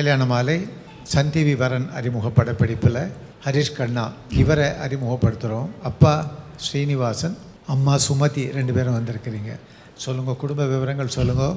கல்யாண மாலை Sun TV வரன் அறிமுக படப்பிடிப்பில் ஹரிஷ் கண்ணா இவரை அறிமுகப்படுத்துகிறோம் அப்பா ஸ்ரீனிவாசன் அம்மா சுமதி ரெண்டு பேரும் வந்திருக்கிறீங்க. சொல்லுங்கள் குடும்ப விவரங்கள் சொல்லுங்கள்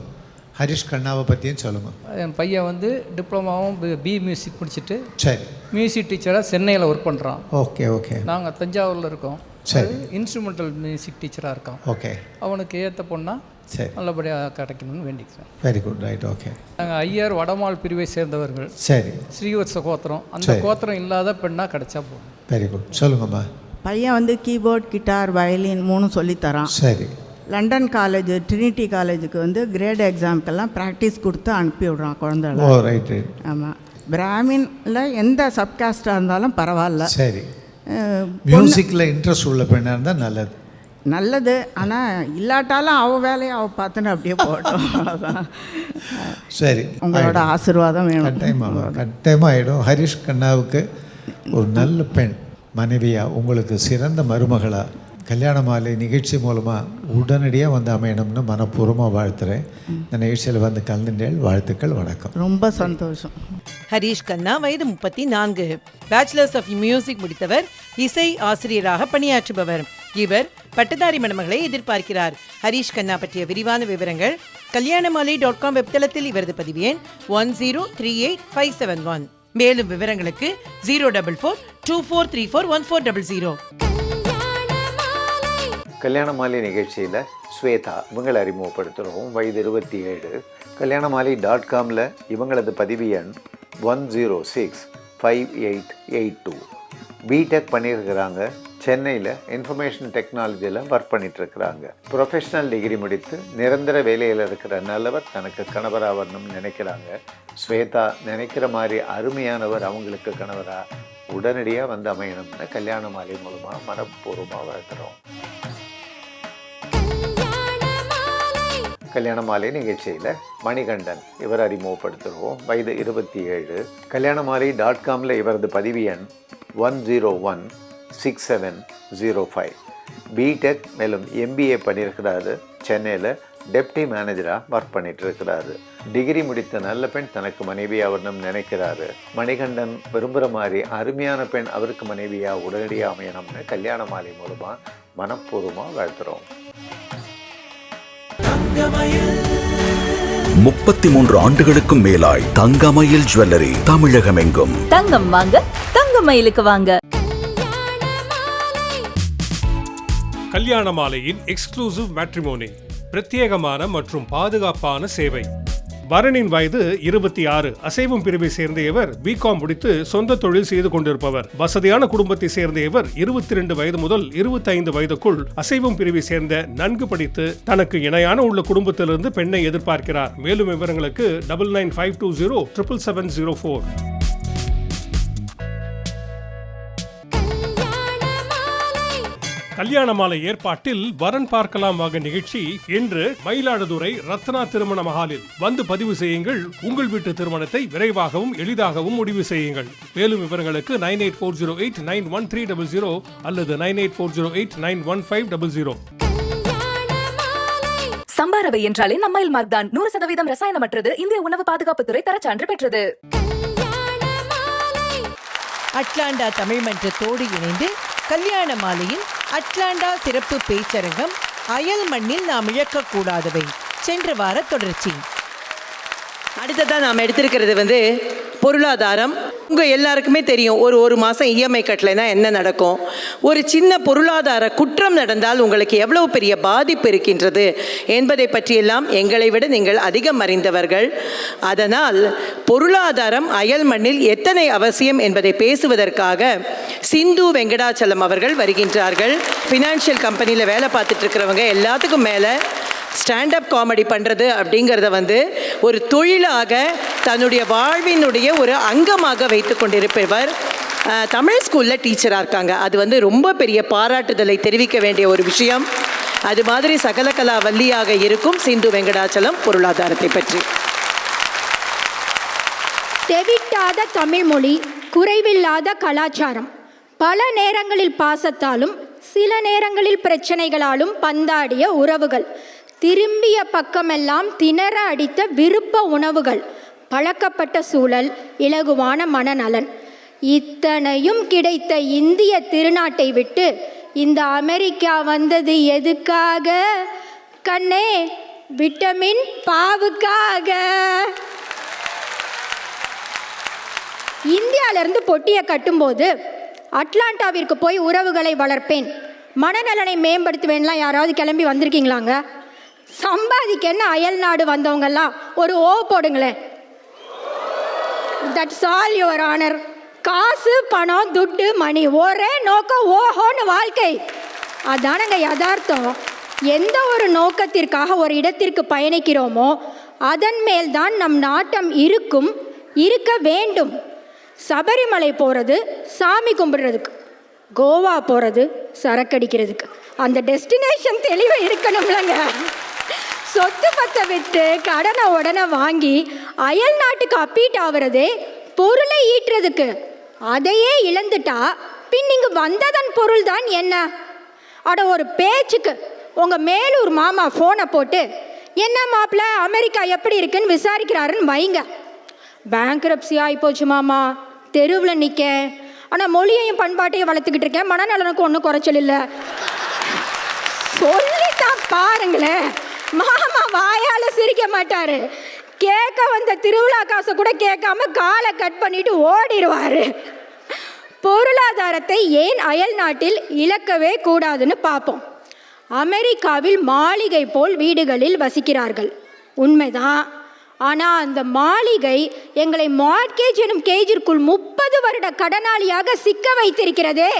ஹரிஷ் கண்ணாவை பற்றியும் சொல்லுங்கள் என் பையன் வந்து டிப்ளமாவும் பி மியூசிக் முடிச்சுட்டு சரி. மியூசிக் டீச்சராக சென்னையில் ஒர்க் பண்ணுறான் ஓகே ஓகே. நாங்கள் தஞ்சாவூரில் இருக்கோம். சரி. இன்ஸ்ட்ருமெண்டல் மியூசிக் டீச்சராக இருக்கான். ஓகே. அவனுக்கு ஏற்ற பொண்ணா சரி. நல்லபடியாக கிடைக்கணும்னு வேண்டிக்கிறேன். வெரி குட் ரைட் ஓகே நாங்கள் ஐயர் வடமாள் பிரிவை சேர்ந்தவர்கள். சரி. ஸ்ரீவத்ச கோத்திரம். அந்த. கோத்திரம் இல்லாத பெண்ணாக கிடைச்சா போதும். வெரி குட் சொல்லுங்கம்மா பையன் வந்து கீபோர்ட் கிட்டார் வயலின் மூணும் சொல்லித்தரான். சரி. லண்டன் காலேஜ் ட்ரினிட்டி காலேஜுக்கு வந்து கிரேட் எக்ஸாம்க்கெல்லாம் ப்ராக்டிஸ் கொடுத்து அனுப்பி விடுறான் ரைட் ரைட் ஆமாம் பிராமின்ல எந்த சப்காஸ்டாக இருந்தாலும் பரவாயில்ல. சரி. மியூசிக்கில் இன்ட்ரெஸ்ட் உள்ள பெண்ணாக இருந்தால் நல்லது. நல்லது ஆனால் இல்லாட்டாலும் அவ வேலையை அவள் பார்த்துன்னு அப்படியே அவ்வளோதான் சரி உங்களோட ஆசீர்வாதம் வேணும். கட்டாயமாக கட்டாயமாக ஆகிடும் ஹரிஷ் கண்ணாவுக்கு ஒரு நல்ல பெண் மனைவியாக உங்களுக்கு சிறந்த மருமகளாக கல்யாண மாலை நிகழ்ச்சி மூலமாக உடனடியாக வந்து அமையணும்னு மனப்பூர்வமாக வாழ்த்துறேன். இந்த நிகழ்ச்சியில் வந்து கலந்துட்டேன். வாழ்த்துக்கள் வணக்கம். ரொம்ப சந்தோஷம். ஹரீஷ் கண்ணா வயது முப்பத்தி நான்கு பேச்சுலர்ஸ் ஆஃப் மியூசிக் முடித்தவர் இசை ஆசிரியராக பணியாற்றுபவர். இவர் பட்டதாரி மணமகளை எதிர்பார்க்கிறார். ஹரீஷ் கண்ணா பற்றிய விரிவான விவரங்கள் கல்யாணமாலை டாட் காம் வெப்தளத்தில் இவரது பதிவு எண் one zero three eight five seven one. மேலும் விவரங்களுக்கு zero double four two four three four one four double zero. Kalyana Malai நிகழ்ச்சியில் ஸ்வேதா இவங்களை அறிமுகப்படுத்துகிறோம் வயது இருபத்தி ஏழு. கல்யாண மாலை டாட் காமில் இவங்களது பதிவு எண் one zero six five eight eight two BTech பண்ணியிருக்கிறாங்க சென்னையில் இன்ஃபர்மேஷன் டெக்னாலஜியில் ஒர்க் பண்ணிகிட்ருக்கிறாங்க ப்ரொஃபஷனல் டிகிரி முடித்து நிரந்தர வேலையில் இருக்கிற நல்லவர் தனக்கு கணவராக வரணும்னு நினைக்கிறாங்க. ஸ்வேதா நினைக்கிற மாதிரி அருமையானவர் அவங்களுக்கு கணவராக உடனடியாக வந்து அமையணும்னு கல்யாண மாலை மூலமாக மனப்பூர்வமாக வளர்க்குறோம் கல்யாண மாலை நிகழ்ச்சியில் மணிகண்டன் இவர் அறிமுகப்படுத்துகிறோம் வயது இருபத்தி ஏழு. கல்யாண மாலை டாட் காமில் இவரது பதிவு எண் one zero one six seven zero five BTech மேலும் எம்பிஏ பண்ணியிருக்கிறாரு. சென்னையில் டெப்டி மேனேஜராக ஒர்க் பண்ணிட்டு இருக்கிறாரு டிகிரி முடித்த நல்ல பெண் தனக்கு மனைவியாக வரணும்னு நினைக்கிறாரு. மணிகண்டன் விரும்புகிற மாதிரி அருமையான பெண் அவருக்கு மனைவியாக உடனடியாக அமையணும்னு கல்யாண மாலை மூலமாக மனப்பூர்வமாக வாழ்த்துறோம். முப்பத்தி மூன்று ஆண்டுகளுக்கும் மேலாய் தங்கமயில் ஜுவல்லரி தமிழகமெங்கும். தங்கம் வாங்க தங்க மயிலுக்கு வாங்க. கல்யாண மாலையின் எக்ஸ்க்ளூசிவ் மேட்ரிமோனி பிரத்யேகமான மற்றும் பாதுகாப்பான சேவை. வரனின் வயது இருபத்தி ஆறு. அசைவம் பிரிவை சேர்ந்த இவர் பிகாம் முடித்து சொந்த தொழில் செய்து கொண்டிருப்பவர். வசதியான குடும்பத்தை சேர்ந்த இவர் இருபத்தி ரெண்டு வயது முதல் இருபத்தி ஐந்து வயதுக்குள் அசைவம் பிரிவை சேர்ந்த நன்கு படித்து தனக்கு இணையான உள்ள குடும்பத்திலிருந்து பெண்ணை எதிர்பார்க்கிறார். மேலும் விவரங்களுக்கு double nine five two zero triple seven zero four Kalyana Malai ஏற்பாட்டில் வரன் பார்க்கலாம் வாங்க நிகழ்ச்சி. இன்று மயிலாடுதுறை ரத்னா திருமண மஹாலில் வந்து பதிவு செய்யுங்கள். உங்கள் வீட்டு திருமணத்தை விரைவாகவும் எளிதாகவும் முடிவு செய்யுங்கள். மேலும் விவரங்களுக்கு nine eight four zero eight nine one three double zero அல்லது nine eight four zero eight nine one five double zero. சம்பாரவை என்றாலே நம்மைல் மார்க் தான். நூறு சதவீதம் ரசாயனமற்றது. இந்திய உணவு பாதுகாப்புத்துறை தரச்சான்று பெற்றது. அட்லாண்டா தமிழ் மன்றத்தோடு இணைந்து கல்யாண மாலையின் அட்லாண்டா சிறப்பு பேச்சரங்கம் அயல் மண்ணில் நாம் இழக்கக்கூடாதவை. சென்ற வார தொடர்ச்சி. அடுத்ததாக நாம் எடுத்திருக்கிறது வந்து பொருளாதாரம் உங்கள் எல்லாருக்குமே தெரியும் ஒரு ஒரு மாதம் இஎம்ஐ கட்டலைன்னா என்ன நடக்கும்? ஒரு சின்ன பொருளாதார குற்றம் நடந்தால் உங்களுக்கு எவ்வளவு பெரிய பாதிப்பு இருக்கின்றது என்பதை பற்றியெல்லாம் எங்களை விட நீங்கள் அதிகம் அறிந்தவர்கள். அதனால் பொருளாதாரம் அயல் மண்ணில் எத்தனை அவசியம் என்பதை பேசுவதற்காக சிந்து வெங்கடாச்சலம் அவர்கள் வருகின்றார்கள். ஃபினான்ஷியல் கம்பெனியில் வேலை பார்த்துட்டு இருக்கிறவங்க எல்லாத்துக்கும் மேலே ஸ்டாண்டப் காமெடி பண்ணுறது அப்படிங்கிறத வந்து ஒரு தொழிலாக தன்னுடைய வாழ்வினுடைய ஒரு அங்கமாக வைத்து கொண்டிருப்பவர் தமிழ் ஸ்கூலில் டீச்சராக இருக்காங்க. அது வந்து ரொம்ப பெரிய பாராட்டுதலை தெரிவிக்க வேண்டிய ஒரு விஷயம். அது மாதிரி சகலகலா வள்ளியாக இருக்கும் சிந்து வெங்கடாச்சலம் பொருளாதாரத்தை பற்றி. தெவிட்டாத தமிழ்மொழி குறைவில்லாத கலாச்சாரம். பல நேரங்களில் பாசத்தாலும் சில நேரங்களில் பிரச்சனைகளாலும் பந்தாடிய உறவுகள். திரும்பிய பக்கமெல்லாம் திணற அடித்த விருப்ப உணவுகள் பழக்கப்பட்ட சூழல் இலகுவான மனநலன். இத்தனையும் கிடைத்த இந்திய திருநாட்டை விட்டு இந்த அமெரிக்கா வந்தது எதுக்காக? கண்ணே விட்டமின் பாவுக்காக. இந்தியாவிலிருந்து பொட்டியை கட்டும்போது அட்லாண்டாவிற்கு போய் உறவுகளை வளர்ப்பேன். மனநலனை மேம்படுத்துவேன்லாம் யாராவது கிளம்பி வந்திருக்கீங்களாங்க? சம்பாதிக்கன்னு அயல் நாடு வந்தவங்கெல்லாம் ஒரு ஓ போடுங்களேன். தட்ஸ் ஆல் யுவர் ஆனர் காசு பணம் துட்டு மணி ஒரே நோக்கம் ஓஹோன்னு வாழ்க்கை. அதானங்க யதார்த்தம். எந்த ஒரு நோக்கத்திற்காக ஒரு இடத்திற்கு பயணிக்கிறோமோ அதன் மேல்தான் நம் நாட்டம் இருக்கும் இருக்க வேண்டும். சபரிமலை போகிறது சாமி கும்பிடுறதுக்கு. கோவா போகிறது சரக்கடிக்கிறதுக்கு அந்த டெஸ்டினேஷன் தெளிவாக இருக்கணும்லங்க. சொத்து பத்தை விட்டு கடனை உடனே வாங்கி அயல் நாட்டுக்கு அப்பீட் ஆகுறதே பொருளை ஈட்டுறதுக்கு. அதையே இழந்துட்டா பின் இங்கு வந்ததன் பொருள் தான் என்ன? அட ஒரு பேச்சுக்கு உங்கள் மேலூர் மாமா ஃபோனை போட்டு என்ன மாப்பிள்ள அமெரிக்கா எப்படி இருக்குன்னு விசாரிக்கிறாருன்னு வைங்க. பேங்க்ரப்சி ஆகிப்போச்சு மாமா. தெருவில் நிற்க ஆனால் மொழியையும் பண்பாட்டையும் வளர்த்துக்கிட்டு இருக்கேன். மனநலனுக்கு ஒன்றும் குறைச்சல் இல்லை. சொல்லித்தான் பாருங்களேன். மாமா வாயால சிரிக்க மாட்டாரு. கேட்க வந்த திருவிழா காசை கூட கேட்காம காலை கட் பண்ணிட்டு ஓடிடுவாரு. பொருளாதாரத்தை ஏன் அயல் நாட்டில் இழக்கவே கூடாதுன்னு பார்ப்போம். அமெரிக்காவில் மாளிகை போல் வீடுகளில் வசிக்கிறார்கள். உண்மைதான். ஆனால் அந்த மாளிகை எங்களை மார்க்கேஜ் எனும் கேஜிற்குள் முப்பது வருட கடனாளியாக சிக்க வைத்திருக்கிறதே.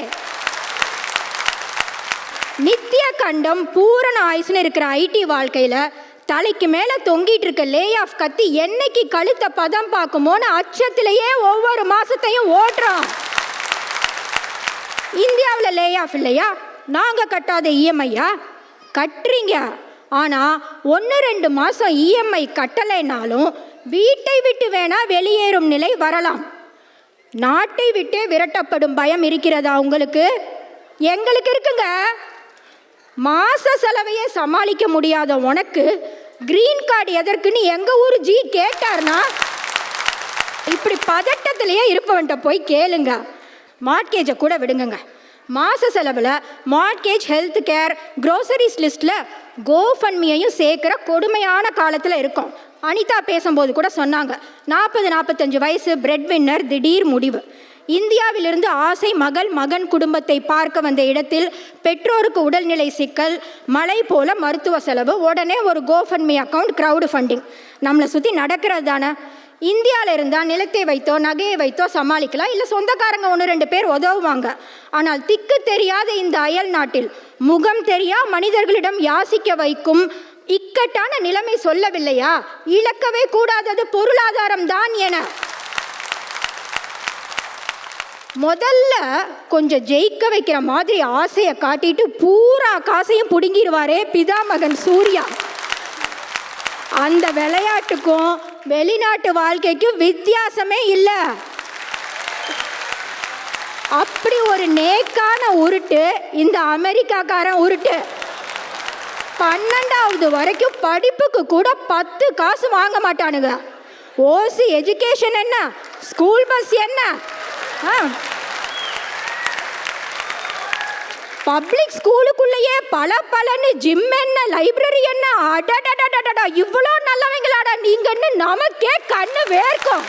நித்திய கண்டம் பூரண ஆயுசுன்னு இருக்கிற ஐடி வாழ்க்கையில் தலைக்கு மேலே தொங்கிட்டு இருக்க லே ஆஃப் கத்தி என்னைக்கு கழுத்த பதம் பார்க்குமோன்னு அச்சத்திலேயே ஒவ்வொரு மாதத்தையும் ஓட்டுறோம் இந்தியாவில் லே ஆஃப் இல்லையா? நாங்கள் கட்டாத இஎம்ஐயா கட்டுறீங்க. ஆனால் ஒன்று ரெண்டு மாதம் இஎம்ஐ கட்டலைனாலும் வீட்டை விட்டு வேணால் வெளியேறும் நிலை வரலாம். நாட்டை விட்டே விரட்டப்படும் பயம் இருக்கிறதா உங்களுக்கு? எங்களுக்கு இருக்குங்க. மாச செலவையே சமாளிக்க முடியாத உனக்கு கிரீன் கார்டு எதற்குன்னு எங்கள் ஊர் ஜி கேட்டார்னா இப்படி பதட்டத்திலேயே இருப்பவன்ட்ட போய் கேளுங்க. மார்க்கேஜை கூட விடுங்கங்க. மாத செலவில் மார்க்கேஜ் ஹெல்த் கேர் க்ரோசரிஸ் லிஸ்ட்டில் கோஃபன்மியையும் சேர்க்குற கொடுமையான காலத்தில் இருக்கும். அனிதா பேசும்போது கூட சொன்னாங்க நாற்பது நாற்பத்தஞ்சு வயசு பிரெட் வின்னர் திடீர் முடிவு. இந்தியாவிலிருந்து ஆசை மகள் மகன் குடும்பத்தை பார்க்க வந்த இடத்தில் பெற்றோருக்கு உடல்நிலை சிக்கல் மழை போல மருத்துவ செலவு உடனே ஒரு கோஃபன்மி அக்கௌண்ட் க்ரௌடு ஃபண்டிங் நம்மளை சுற்றி நடக்கிறது தானே? இந்தியாவில் இருந்தால் நிலத்தை வைத்தோ நகையை வைத்தோ சமாளிக்கலாம். இல்லை சொந்தக்காரங்க ஒன்று ரெண்டு பேர் உதவுவாங்க. ஆனால் திக்கு தெரியாத இந்த அயல் நாட்டில் முகம் தெரியா மனிதர்களிடம் யாசிக்க வைக்கும் இக்கட்டான நிலைமை சொல்லவில்லையா? இழக்கவே கூடாதது பொருளாதாரம் தான் என முதல்ல கொஞ்சம் ஜெயிக்க வைக்கிற மாதிரி ஆசையை காட்டிட்டு பூரா காசையும் பிடுங்கிடுவாரே பிதாமகன் சூர்யா. அந்த விளையாட்டுக்கும் வெளிநாட்டு வாழ்க்கைக்கும் வித்தியாசமே இல்லை. அப்படி ஒரு நேக்கான உருட்டு இந்த அமெரிக்காக்காரன் உருட்டு. பன்னெண்டாவது வரைக்கும் படிப்புக்கு கூட பத்து காசு வாங்க மாட்டானுங்க. ஓசி எஜுகேஷன் என்ன? ஸ்கூல் பஸ் என்ன? பப்ளிக் ஸ்கூலுக்குள்ளேயே பல பலன்னு ஜிம் என்ன லைப்ரரி என்ன அடடடடடா இவ்வளோ நல்லவங்களாடா நீங்கன்னு நமக்கே கண்ணு வேர்க்கும்.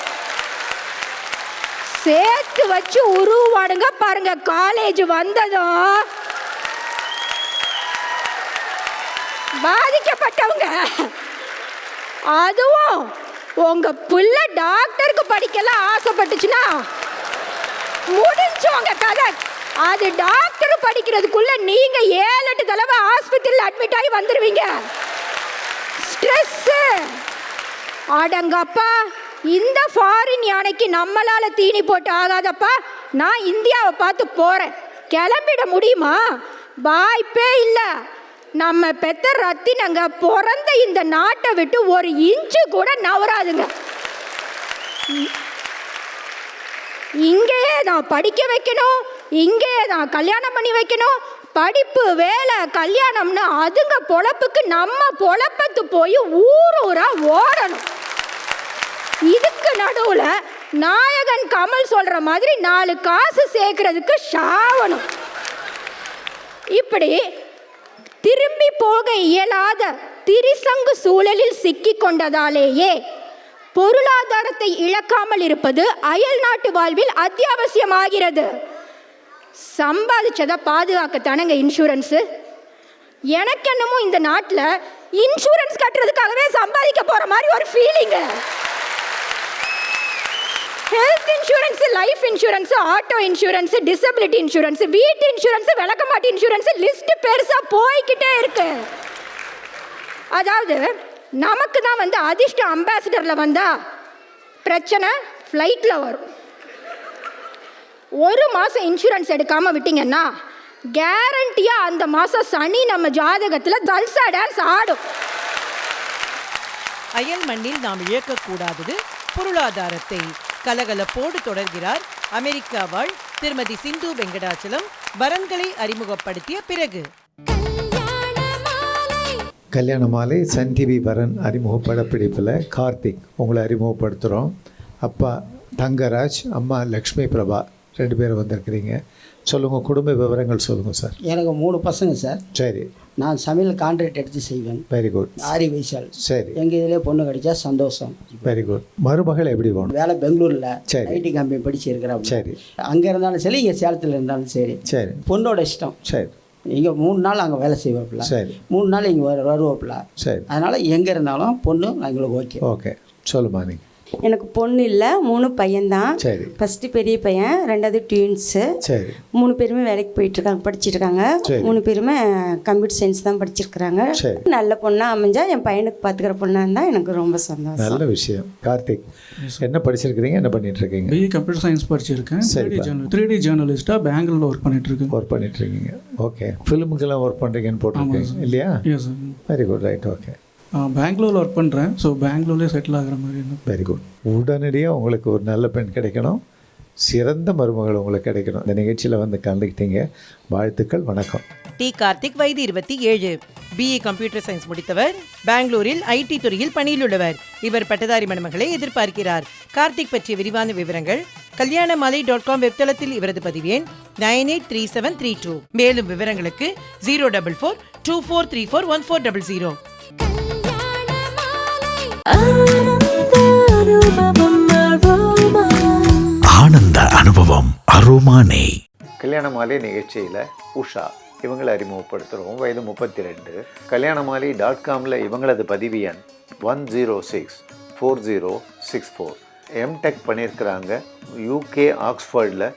சேர்த்து வச்சு உருவாடுங்க பாருங்க காலேஜ் வந்ததும் பாதிக்கப்பட்டவங்க. அதுவும் உங்க பிள்ளை டாக்டருக்கு படிக்கலாம் ஆசைப்பட்டுச்சுன்னா முடிஞ்சோங்க கதை. அது டாக்டர் படிக்கிறதுக்குள்ள நீங்க ஏழு எட்டு தடவை ஆஸ்பத்திரியில் அட்மிட் ஆகி வந்துடுவீங்க ஸ்ட்ரெஸ் அடங்கப்பா. இந்த ஃபாரின் யானைக்கு நம்மளால தீனி போட்டு ஆகாதப்பா. நான் இந்தியாவை பார்த்து போறேன். கிளம்பிட முடியுமா? வாய்ப்பே இல்லை. நம்ம பெத்த ரத்தினங்க பிறந்த இந்த நாட்டை விட்டு ஒரு இன்ச்சு கூட நவராதுங்க. இங்கேயே தான் படிக்க வைக்கணும் இங்கேயே தான் கல்யாணம் பண்ணி வைக்கணும். படிப்பு வேலை கல்யாணம்னு அதுங்க பொழப்புக்கு நம்ம பொழப்பத்து போய் ஊர் ஊரா ஓடணும். இதுக்கு நடுவில் நாயகன் கமல் சொல்கிற மாதிரி நாலு காசு சேர்க்கறதுக்கு ஷாவணும் இப்படி திரும்பி போக இயலாத திரிசங்கு சூழலில் சிக்கி கொண்டதாலேயே பொருளாதாரத்தை இழக்காமல் இருப்பது அயல் நாட்டு வாழ்வில் அத்தியாவசியமாகிறது. சம்பாதிச்சதை பாதுகாக்கத்தானங்க இன்சூரன்ஸு? எனக்கு என்னமோ இந்த நாட்டில் இன்சூரன்ஸ் கட்டுறதுக்காகவே சம்பாதிக்க போகிற மாதிரி ஒரு feeling health insurance life insurance auto insurance disability insurance வீட்டு இன்சூரன்ஸ் விளக்கமாட்டு இன்சூரன்ஸ் லிஸ்ட் பெருசா போய்கிட்டே இருக்கு. அதாவது நமக்கு தான் வந்து அதிர்ஷ்ட அம்பாசிடரில் வந்தா பிரச்சனை ஃப்ளைட்டில் வரும். ஒரு மாதம் இன்சூரன்ஸ் எடுக்காமல் விட்டீங்கன்னா கேரண்டியாக அந்த மாதம் சனி நம்ம ஜாதகத்தில் தல்சா டான்ஸ் ஆடும். அயல் மண்ணில் நாம் இழக்கக்கூடாதது பொருளாதாரத்தை. கலகலப்போடு தொடர்கிறார் அமெரிக்கா வாழ் திருமதி சிந்து வெங்கடாச்சலம். வரன்களை அறிமுகப்படுத்திய பிறகு. கல்யாண மாலை சன் டிவி வரன் அறிமுக படப்பிடிப்பில் கார்த்திக் உங்களை அறிமுகப்படுத்துகிறோம் அப்பா தங்கராஜ் அம்மா லக்ஷ்மி பிரபா ரெண்டு பேரும் வந்திருக்கிறீங்க. சொல்லுங்கள் குடும்ப விவரங்கள் சொல்லுங்கள் சார். எனக்கு மூணு பசங்க சார். சரி. நான் சமையல் கான்ட்ராக்ட் எடுத்து செய்வேன். வெரி குட் ஆரி வைசால் சரி. எங்கள் இதிலே பொண்ணு கிடைச்சா சந்தோஷம். வெரி குட் மருமகள் எப்படி வேணும் வேலை பெங்களூரில். சரி. ஐடி கம்பெனி படிச்சு இருக்கிறேன் சரி. அங்கே இருந்தாலும் சரி இங்கே சேலத்தில் இருந்தாலும் சரி. சரி. பொண்ணோட இஷ்டம். சரி. இங்கே மூணு நாள் அங்கே வேலை செய்வாப்புல. சரி. மூணு நாள் இங்கே வரு வருவாப்புல. சரி. அதனால் எங்கே இருந்தாலும் பொண்ணு எங்களுக்கு ஓகே. ஓகே. சொல்லுமா நீ எனக்கு பொண்ணு இல்லை மூணு பையன்தான். சரி. ஃபஸ்ட்டு பெரிய பையன் ரெண்டாவது ட்வின்ஸு சரி. மூணு பேருமே வேலைக்கு போயிட்டுருக்காங்க படிச்சிருக்காங்க. சரி. மூணு பேருமே கம்ப்யூட்டர் சயின்ஸ் தான் படிச்சிருக்கிறாங்க. சரி. நல்ல பொண்ணாக அமைஞ்சா என் பையனுக்கு பார்த்துக்கிற பொண்ணாக இருந்தால் எனக்கு ரொம்ப சந்தோஷம். நல்ல விஷயம். கார்த்திக் என்ன படிச்சிருக்கிறீங்க? என்ன பண்ணிட்டு இருக்கீங்க பிஇ கம்ப்யூட்டர் சயின்ஸ் படிச்சிருக்கேன். த்ரீ டி சரிப்பா. ஜேர்னல் த்ரீ டி ஜேர்னலிஸ்ட்டாக பெங்களூரில் ஒர்க் பண்ணிட்டு இருக்கேன் ஒர்க் பண்ணிட்டு இருக்கீங்க ஓகே ஃபிலிமுக்கெல்லாம் ஒர்க் பண்ணுறீங்கன்னு போட்டிருக்கீங்க இல்லையா? வெரி குட் ரைட் ஓகே பெங்களூரில் ஒர்க் பண்ணுறேன் ஸோ பெங்களூர்லேயே செட்டில் ஆகிற மாதிரி என்ன வெரி குட் உடனடியாக உங்களுக்கு ஒரு நல்ல பெண் கிடைக்கணும். சிறந்த மருமகள் உங்களுக்கு கிடைக்கணும். இந்த நிகழ்ச்சியில் வந்து கலந்துக்கிட்டீங்க. வாழ்த்துக்கள் வணக்கம். டி கார்த்திக் வயது இருபத்தி ஏழு. பிஇ கம்ப்யூட்டர் சயின்ஸ் முடித்தவர். பெங்களூரில் ஐடி துறையில் பணியில் உள்ளவர். இவர் பட்டதாரி மணமகளை எதிர்பார்க்கிறார். கார்த்திக் பற்றிய விரிவான விவரங்கள் கல்யாணமாலை டாட் காம் வெப்தளத்தில் இவரது பதிவு எண் nine eight three seven three two. மேலும் விவரங்களுக்கு zero double four two four three four one four double zero. ஆனந்த அனுபவம் அரோமானே கல்யாண மாலை நிகழ்ச்சியில் உஷா இவங்களை அறிமுகப்படுத்துகிறோம் வயது முப்பத்தி ரெண்டு கல்யாண மாலை டாட் காமில் இவங்களது பதிவு எண் one zero six four zero six four MTech பண்ணியிருக்கிறாங்க யூகே ஆக்ஸ்ஃபோர்டில்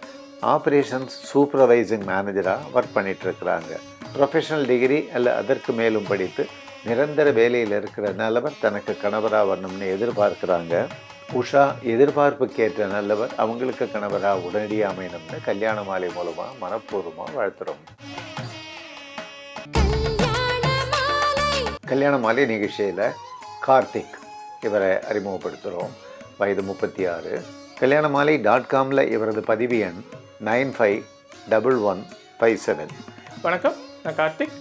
ஆப்ரேஷன்ஸ் சூப்பர்வைசிங் மேனேஜராக ஒர்க் பண்ணிகிட்ருக்கிறாங்க ப்ரொஃபஷனல் டிகிரி அல்ல அதற்கு மேலும் படித்து நிரந்தர வேலையில் இருக்கிற நல்லவர் தனக்கு கணவராக வரணும்னு எதிர்பார்க்குறாங்க. உஷா எதிர்பார்ப்புக்கேற்ற நல்லவர் அவங்களுக்கு கணவராக உடனடியாக அமையணும்னு கல்யாண மாலை மூலமாக மனப்பூர்வமாக வாழ்த்துறோம். கல்யாண மாலை நிகழ்ச்சியில் கார்த்திக் இவரை அறிமுகப்படுத்துகிறோம் வயது முப்பத்தி ஆறு கல்யாண மாலை டாட் காமில் இவரது பதிவு எண் nine five double one five seven வணக்கம் நான் கார்த்திக்.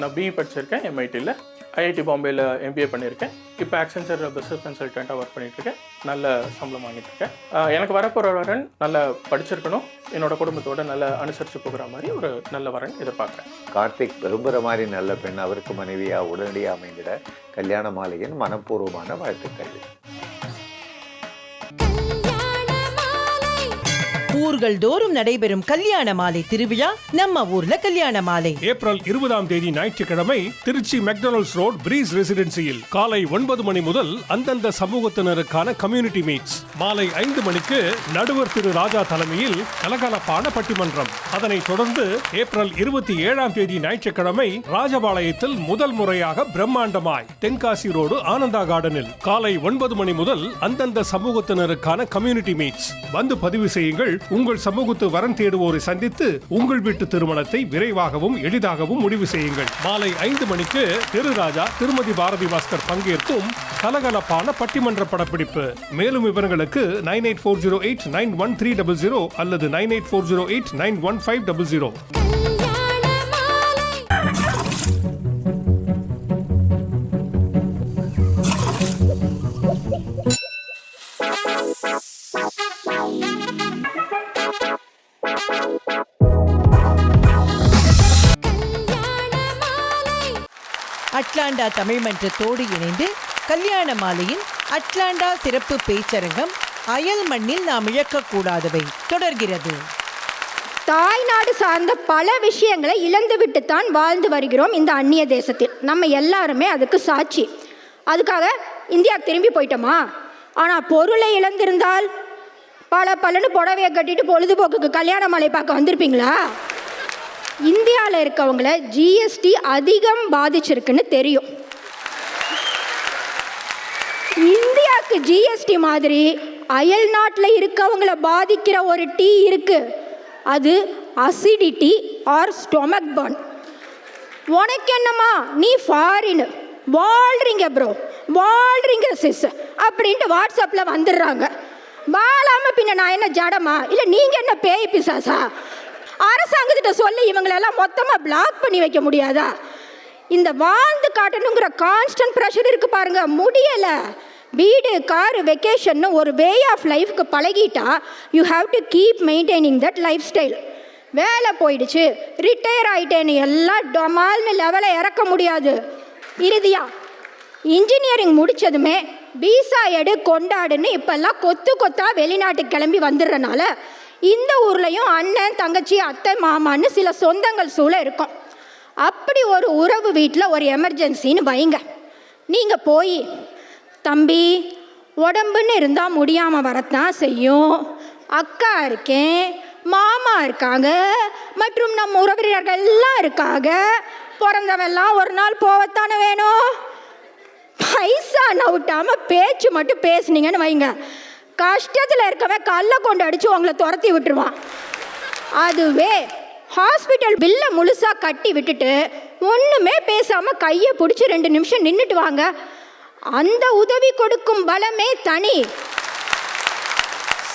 நான் பிஇ படிச்சிருக்கேன் எம்ஐடியில் ஐஐடி பாம்பேயில் எம்பிஏ பண்ணியிருக்கேன். இப்போ ஆக்சென்சர் பிஸ்னஸ் கன்சல்டண்ட்டாக ஒர்க் பண்ணிகிட்ருக்கேன் நல்ல சம்பளம் வாங்கிட்டுருக்கேன். எனக்கு வரப்போகிற வரன் நல்லா படிச்சிருக்கணும். என்னோட குடும்பத்தோட நல்லா அனுசரித்து போகிற மாதிரி ஒரு நல்ல வரன் எதிர்பார்க்குறேன். கார்த்திக் விரும்புகிற மாதிரி நல்ல பெண் அவருக்கு மனைவியாக உடனடியாக அமைந்திட கல்யாண மாலையின் மனப்பூர்வமான வாழ்த்துக்கள். ஊர்கள் தோறும் நடைபெறும் கல்யாண மாலை திருவிழா நம்ம ஊர்ல கல்யாண மாலை. ஏப்ரல் இருபதாம் தேதி ஞாயிற்றுக்கிழமை திருச்சி மெக்டொனால்ட்ஸ் ரோட் பிரீஸ் ரெசிடென்சியில் காலை ஒன்பது மணி முதல் அந்தந்த சமூகத்தினருக்கான கம்யூனிட்டி மீட்ஸ் மாலை ஐந்து மணிக்கு நடுவர் திரு ராஜா தலைமையில் கலகலப்பான பட்டிமன்றம். அதனைத் தொடர்ந்து ஏப்ரல் இருபத்தி ஏழாம் தேதி ஞாயிற்றுக்கிழமை ராஜபாளையத்தில் முதல் முறையாக பிரம்மாண்டமாய் தென்காசி ரோடு ஆனந்தா கார்டனில் காலை ஒன்பது மணி முதல் அந்தந்த சமூகத்தினருக்கான கம்யூனிட்டி மீட்ஸ் வந்து பதிவு செய்யுங்கள் உங்கள் சமூகத்து வரன் தேடுவோரை சந்தித்து உங்கள் வீட்டு திருமணத்தை விரைவாகவும் எளிதாகவும் முடிவு செய்யுங்கள். மாலை ஐந்து மணிக்கு திருராஜா திருமதி பாரதி பாஸ்கர் பங்கேற்கும் கலகலப்பான பட்டிமன்ற படப்பிடிப்பு. மேலும் விவரங்களுக்கு nine eight four zero eight nine one three double zero அல்லது nine eight four zero eight nine one five double zero. Atlanta Tamil மன்றத்தோடு இணைந்து கல்யாண மாலையின் அட்லாண்டா சிறப்பு பேச்சரங்கம் அயல் மண்ணில் நாம் இழக்கக்கூடாதவை தொடர்கிறது. தாய்நாடு சார்ந்த பல விஷயங்களை இழந்துவிட்டு தான் வாழ்ந்து வருகிறோம் இந்த அந்நிய தேசத்தில். நம்ம எல்லாருமே அதுக்கு சாட்சி. அதுக்காக இந்தியா திரும்பி போயிட்டோமா? ஆனால் பொருளை இழந்திருந்தால் பல பலன்னு புடவையை கட்டிட்டு பொழுதுபோக்குக்கு கல்யாண மாலை பார்க்க வந்திருப்பீங்களா? இந்தியாவில் இருக்கவங்கள ஜிஎஸ்டி அதிகம் பாதிச்சிருக்குன்னு தெரியும். இந்தியாவுக்கு ஜிஎஸ்டி மாதிரி அயல் நாட்டில் இருக்கவங்கள பாதிக்கிற ஒரு டீ இருக்கு. அது அசிடிட்டி ஆர் ஸ்டொமக் பர்ன் உனக்கு என்னம்மா? நீ ஃபாரின் வாழ்றீங்க ப்ரோ வாழ்றீங்க சிஸ் அப்படின்ட்டு வாட்ஸ்அப்பில் வந்துடுறாங்க. வாழாமல் பின்ன நான் என்ன ஜடமா? இல்லை நீங்கள் என்ன பேய் பிசாசா? அரசாங்கத்திட்ட சொல்லி இவங்களெல்லாம் மொத்தமாக பிளாக் பண்ணி வைக்க முடியாதா? இந்த வாழ்ந்து காட்டணுங்கிற கான்ஸ்டன்ட் ப்ரெஷர் இருக்கு பாருங்க. முடியல. வீடு காரு வெக்கேஷன் ஒரு வே ஆஃப் லைஃப்க்கு பழகிட்டா you have to keep maintaining that lifestyle வேலை போயிடுச்சு. ரிட்டையர் ஆயிட்டேன்னு எல்லாம் டொமால்னு லெவலை இறக்க முடியாது. இறுதியா இன்ஜினியரிங் முடிச்சதுமே பீசா எடு கொண்டாடுன்னு இப்பெல்லாம் கொத்து கொத்தா வெளிநாட்டுக்கு கிளம்பி வந்துடுறனால இந்த ஊர்லேயும் அண்ணன் தங்கச்சி அத்தை மாமான்னு சில சொந்தங்கள் சூழ இருக்கும். அப்படி ஒரு உறவு வீட்டில் ஒரு எமர்ஜென்சின்னு வைங்க. நீங்கள் போய் தம்பி உடம்புன்னு இருந்தால் முடியாமல் வரத்தான் செய்யும். அக்கா இருக்கேன் மாமா இருக்காங்க மற்றும் நம் உறவினர்கள் எல்லாம் இருக்காங்க. பிறந்தவெல்லாம் ஒரு நாள் போகத்தானே வேணும்? பைசா நவுட்டாமல் பேச்சு மட்டும் பேசுனீங்கன்னு வைங்க. கஷ்டத்தில் இருக்கவன் கல்லை கொண்டு அடித்து உங்களை துரத்தி விட்டுருவான். அதுவே ஹாஸ்பிட்டல் பில்லை முழுசாக கட்டி விட்டுட்டு ஒன்றுமே பேசாமல் கையை பிடிச்சி ரெண்டு நிமிஷம் நின்றுட்டு வாங்க. அந்த உதவி கொடுக்கும் பலமே தனி.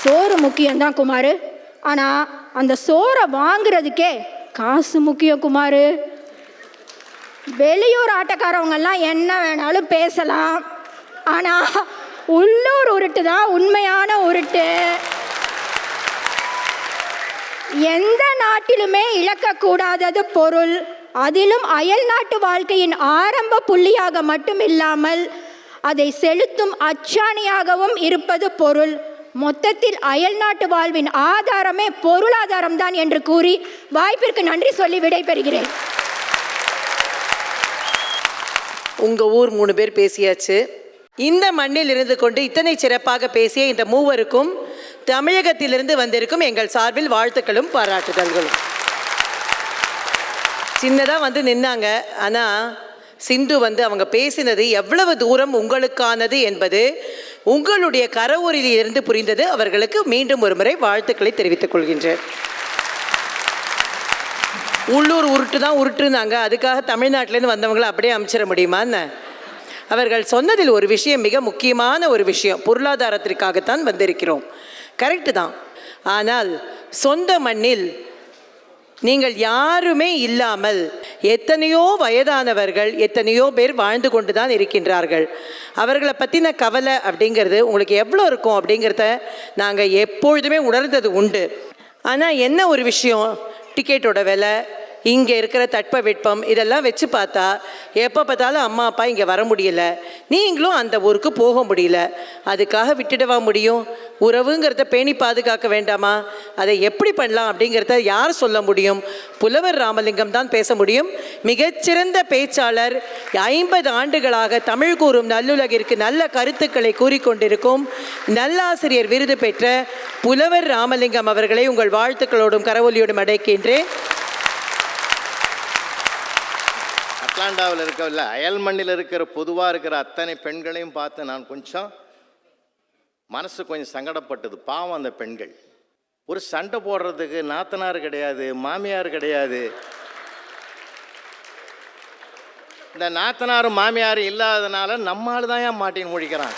சோறு முக்கியம்தான் குமார். ஆனால் அந்த சோறை வாங்குறதுக்கே காசு முக்கியம் குமார். வெளியூர் ஆட்டக்காரவங்கெல்லாம் என்ன வேணாலும் பேசலாம். ஆனால் உள்ளூர் உருட்டு தான் உண்மையான உருட்டு. எந்த நாட்டிலுமே இழக்கக்கூடாதது பொருள். அதிலும் அயல் நாட்டு வாழ்க்கையின் ஆரம்ப புள்ளியாக மட்டும் இல்லாமல் அதை செலுத்தும் அச்சாணியாகவும் இருப்பது பொருள். மொத்தத்தில் அயல் நாட்டு வாழ்வின் ஆதாரமே பொருளாதாரம் தான் என்று கூறி வாய்ப்பிற்கு நன்றி சொல்லி விடைபெறுகிறேன். உங்கள் ஊர் மூணு பேர் பேசியாச்சு. இந்த மண்ணில் இருந்து கொண்டு இத்தனை சிறப்பாக பேசிய இந்த மூவருக்கும் தமிழகத்திலிருந்து வந்திருக்கும் எங்கள் சார்பில் வாழ்த்துக்களும் பாராட்டுதல்களும். சின்னதாக வந்து நின்னாங்க. ஆனால் சிந்து வந்து அவங்க பேசினது எவ்வளவு தூரம் உங்களுக்கானது என்பது உங்களுடைய கரவூரிலிருந்து புரிந்தது. அவர்களுக்கு மீண்டும் ஒரு முறை வாழ்த்துக்களை தெரிவித்துக் கொள்கின்றேன். உள்ளூர் உருட்டு தான் உருட்டுனாங்க. அதுக்காக தமிழ்நாட்டிலேருந்து வந்தவங்களை அப்படியே அமைச்சிட முடியுமா என்ன? அவர்கள் சொன்னதில் ஒரு விஷயம் மிக முக்கியமான ஒரு விஷயம். பொருளாதாரத்திற்காகத்தான் வந்திருக்கிறோம். கரெக்டு தான். ஆனால் சொந்த மண்ணில் நீங்கள் யாருமே இல்லாமல் எத்தனையோ வயதானவர்கள் எத்தனையோ பேர் வாழ்ந்து கொண்டு தான் இருக்கின்றார்கள். அவர்களை பற்றின கவலை அப்படிங்கிறது உங்களுக்கு எவ்வளோ இருக்கும் அப்படிங்கிறத நாங்கள் எப்பொழுதுமே உணர்ந்தது உண்டு. ஆனால் என்ன ஒரு விஷயம்? டிக்கெட்டோட விலை இங்கே இருக்கிற தட்பவெட்பம் இதெல்லாம் வச்சு பார்த்தா எப்போ பார்த்தாலும் அம்மா அப்பா இங்கே வர முடியல. நீங்களும் அந்த ஊருக்கு போக முடியல. அதுக்காக விட்டுடவா முடியும்? உறவுங்கிறத பேணி பாதுகாக்க வேண்டாமா? அதை எப்படி பண்ணலாம் அப்படிங்கிறத யார் சொல்ல முடியும்? புலவர் ராமலிங்கம் தான் பேச முடியும். மிகச்சிறந்த பேச்சாளர் ஐம்பது ஆண்டுகளாக தமிழ் கூறும் நல்லுலகிற்கு நல்ல கருத்துக்களை கூறிக்கொண்டிருக்கும் நல்லாசிரியர் விருது பெற்ற புலவர் ராமலிங்கம் அவர்களை உங்கள் வாழ்த்துக்களோடும் கரவொலியோடும் அடைக்கின்றேன். அட்லாண்டாவில் இருக்கவில்லை. அயல் மண்ணில் இருக்கிற பொதுவாக இருக்கிற அத்தனை பெண்களையும் பார்த்து நான் கொஞ்சம் மனசு கொஞ்சம் சங்கடப்பட்டது. பாவம் அந்த பெண்கள். ஒரு சண்டை போடுறதுக்கு நாத்தனார் கிடையாது மாமியார் கிடையாது. இந்த நாத்தனாரும் மாமியாரும் இல்லாதனால நம்மால் தான் ஏன் மாட்டின்னு முழிக்கிறான்?